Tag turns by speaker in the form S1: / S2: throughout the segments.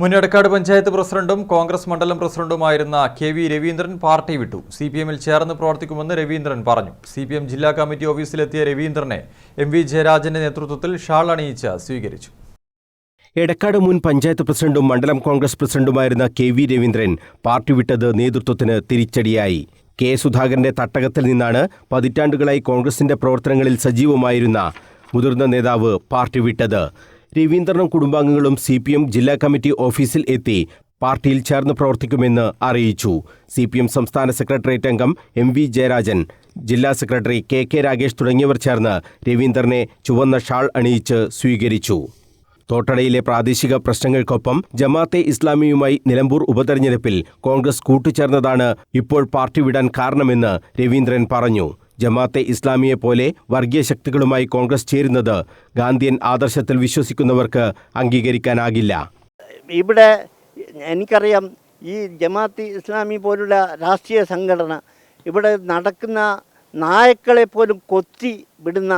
S1: മുൻ എടക്കാട് പഞ്ചായത്ത് പ്രസിഡന്റും കോൺഗ്രസ് മണ്ഡലം പ്രസിഡന്റുമായിരുന്ന കെ വി രവീന്ദ്രൻ പാർട്ടി വിട്ടു. സി പി എമ്മിൽ ചേർന്ന് പ്രവർത്തിക്കുമെന്ന് രവീന്ദ്രൻ പറഞ്ഞു. സി പി എം ജില്ലാ കമ്മിറ്റി ഓഫീസിലെത്തിയ രവീന്ദ്രനെ എം വി ജയരാജന്റെ നേതൃത്വത്തിൽ ഷാൾ അണിയിച്ച് സ്വീകരിച്ചു.
S2: എടക്കാട് മുൻ പഞ്ചായത്ത് പ്രസിഡന്റും മണ്ഡലം കോൺഗ്രസ് പ്രസിഡന്റുമായിരുന്ന കെ വി രവീന്ദ്രൻ പാർട്ടി വിട്ടത് നേതൃത്വത്തിന് തിരിച്ചടിയായി. കെ സുധാകരന്റെ തട്ടകത്തിൽ നിന്നാണ് പതിറ്റാണ്ടുകളായി കോൺഗ്രസിന്റെ പ്രവർത്തനങ്ങളിൽ സജീവമായിരുന്ന മുതിർന്ന നേതാവ് പാർട്ടി വിട്ടത്. രവീന്ദ്രനും കുടുംബാംഗങ്ങളും സി പി എം ജില്ലാ കമ്മിറ്റി ഓഫീസിൽ എത്തി. പാർട്ടിയിൽ ചേർന്ന് പ്രവർത്തിക്കുമെന്ന് അറിയിച്ചു. സി പി എം സംസ്ഥാന സെക്രട്ടേറിയറ്റ് അംഗം എം വി ജയരാജൻ ജില്ലാ സെക്രട്ടറി കെ കെ രാഗേഷ് തുടങ്ങിയവർ ചേർന്ന് രവീന്ദ്രനെ ചുവന്ന ഷാൾ അണിയിച്ച് സ്വീകരിച്ചു. തോട്ടടയിലെ പ്രാദേശിക പ്രശ്നങ്ങൾക്കൊപ്പം ജമാഅത്തെ ഇസ്ലാമിയുമായി നിലമ്പൂർ ഉപതെരഞ്ഞെടുപ്പിൽ കോൺഗ്രസ് കൂട്ടുചേർന്നതാണ് ഇപ്പോൾ പാർട്ടി വിടാൻ കാരണമെന്ന് രവീന്ദ്രൻ പറഞ്ഞു. ജമാഅത്തെ ഇസ്ലാമിയെ പോലെ വർഗീയ ശക്തികളുമായി കോൺഗ്രസ് ചേരുന്നത് ഗാന്ധിയൻ ആദർശത്തിൽ വിശ്വസിക്കുന്നവർക്ക് അംഗീകരിക്കാനാകില്ല.
S3: ഇവിടെ എനിക്കറിയാം ഈ ജമാഅത്ത് ഇസ്ലാമി പോലുള്ള രാഷ്ട്രീയ സംഘടന ഇവിടെ നടക്കുന്ന നായക്കളെ പോലും കൊത്തി വിടുന്ന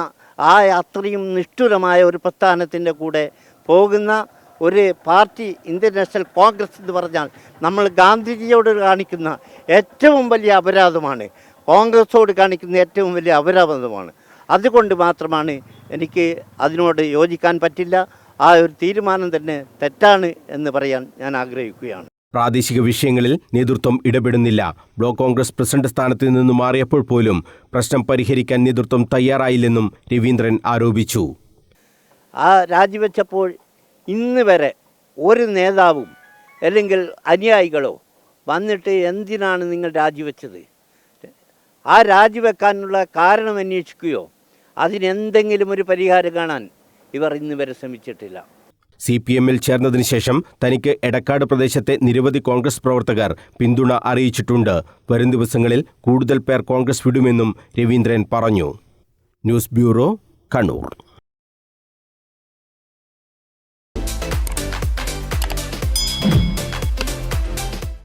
S3: ആ അത്രയും നിഷ്ഠുരമായ ഒരു പ്രസ്ഥാനത്തിന്റെ കൂടെ പോകുന്ന ഒരു പാർട്ടി ഇന്ത്യൻ നാഷണൽ കോൺഗ്രസ് എന്ന് പറഞ്ഞാൽ നമ്മൾ ഗാന്ധിജിയോട് കാണിക്കുന്ന ഏറ്റവും വലിയ അപരാധമാണ്. കോൺഗ്രസോട് കാണിക്കുന്ന ഏറ്റവും വലിയ അപരാധമാണ്. അതുകൊണ്ട് മാത്രമാണ് എനിക്ക് അതിനോട് യോജിക്കാൻ പറ്റില്ല. ആ ഒരു തീരുമാനം തന്നെ തെറ്റാണ് എന്ന് പറയാൻ ഞാൻ ആഗ്രഹിക്കുകയാണ്.
S2: പ്രാദേശിക വിഷയങ്ങളിൽ നേതൃത്വം ഇടപെടുന്നില്ല. ബ്ലോക്ക് കോൺഗ്രസ് പ്രസിഡന്റ് സ്ഥാനത്ത് നിന്ന് മാറിയപ്പോൾ പോലും പ്രശ്നം പരിഹരിക്കാൻ നേതൃത്വം തയ്യാറായില്ലെന്നും രവീന്ദ്രൻ ആരോപിച്ചു.
S3: ആ രാജിവെച്ചപ്പോൾ ഇന്ന് വരെ ഒരു നേതാവും അല്ലെങ്കിൽ അനുയായികളോ വന്നിട്ട് എന്തിനാണ് നിങ്ങൾ രാജിവെച്ചത്? ആ രാജിവെക്കാനുള്ള കാരണം അന്വേഷിക്കുകയോ അതിനെന്തെങ്കിലും ഒരു പരിഹാരം കാണാൻ ഇവർ ഇന്ന് വരെ ശ്രമിച്ചിട്ടില്ല.
S2: സി പി എമ്മിൽ ചേർന്നതിന് ശേഷം തനിക്ക് എടക്കാട് പ്രദേശത്തെ നിരവധി കോൺഗ്രസ് പ്രവർത്തകർ പിന്തുണ അറിയിച്ചിട്ടുണ്ട്. വരും ദിവസങ്ങളിൽ കൂടുതൽ പേർ കോൺഗ്രസ് വിടുമെന്നും രവീന്ദ്രൻ പറഞ്ഞു. News bureau Kannur.